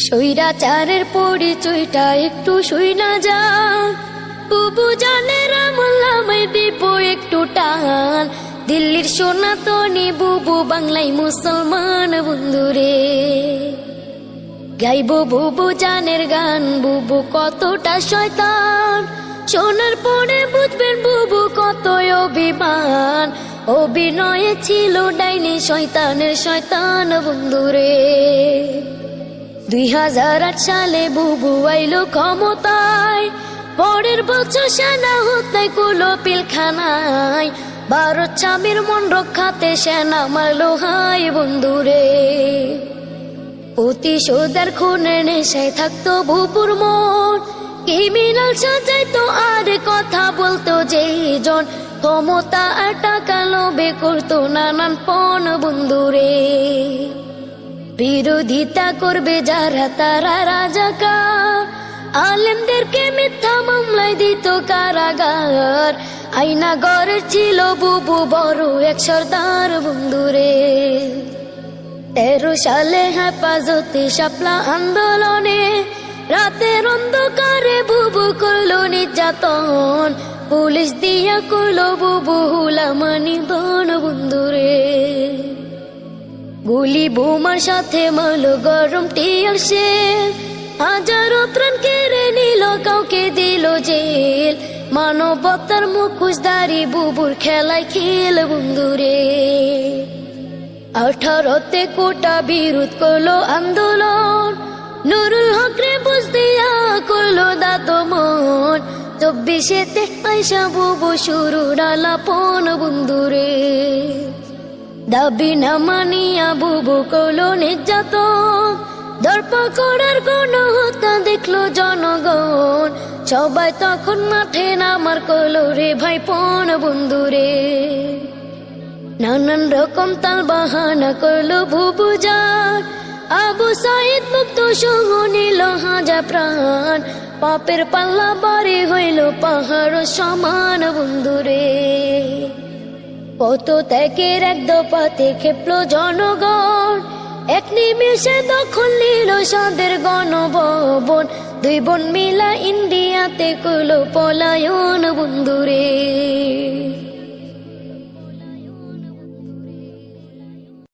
স্বৈরাচারের পরিচয়টা একটু শুই না যা। বুবু জানের আমলামাই দিব একটু টান। দিল্লির সোনাতনি বুবু বাংলায় মুসলমান বন্ধুরে। গাইব বুবু জানের গান, বুবু কতটা শয়তান। শোনার পরে বুঝবেন বুবু কত অভিমান। অভিনয়ে ছিল ডাইনি শয়তানের শয়তান বন্ধুরে। দুই হাজার আট সালে বুবু আইলো ক্ষমতায়। পরের বছর সেনা হত্যায় কুলো পিলখানায়। ভারত স্বামীর মন রক্ষাতে সেনা মারলো হাই বন্ধুরে। প্রতিশোধের খুনের নেশায় থাকতো ভুপুর মন। ক্রিমিনাল সাজাইতো আর কথা বলতো যেই জন। ক্ষমতা আর টাকা লোভে করতো নানান পণ বন্ধুরে। বিরোধিতা করবে যারা, তারা রাজাকার আলেমদেরকে মিথ্যা মামলায় দিত কারাগার। আইনা গড়ের ছিল বুবু বড় এক সর্দার বন্ধুরে। তেরো সালে হেফাজতে শাপলা আন্দোলনে রাতের অন্ধকারে বুবু করল নির্যাতন। পুলিশ দিয়া করল বুবু হুলামানি বন বন্ধুরে। গুলি বোমার সাথে মালো গরম টিয়ার সে হাজারো প্রাণ কেড়ে নিল, কাউকে দিল জেল। মানবতার মুখোশধারী বুবুর খেলায় খেল বন্ধুরে। আঠারোতে কোটা বিরোধ করল আন্দোলন। নুরুল হকরে বুঝ দিয়া করল দাদমন। চব্বিশেতে আইসা বুবু শুরু ডালাপন বন্ধুরে। দাবি না মানিয়া বুবু নির্যাতন। দর্প করার কোন হত্যা দেখল জনগণ। সবাই তখন মাঠে নামার কলো রে ভাই পণ বন্ধুরে। নানান রকম তাল বাহানা করল বুবু যার আবু সাইদ মুক্ত সঙ্গ নিল হাজা প্রাণ। পাপের পাল্লা বাড়ি হইল পাহাড় সমান বন্ধুরে। কত ত্যাগের এক দপাতে খেপলো জনগণ। এক নিমেষে দখল নিল সাদের গণভবন। দুই বোন মিলা ইন্ডিয়াতে কুলো পলায়ন বন্ধুরে।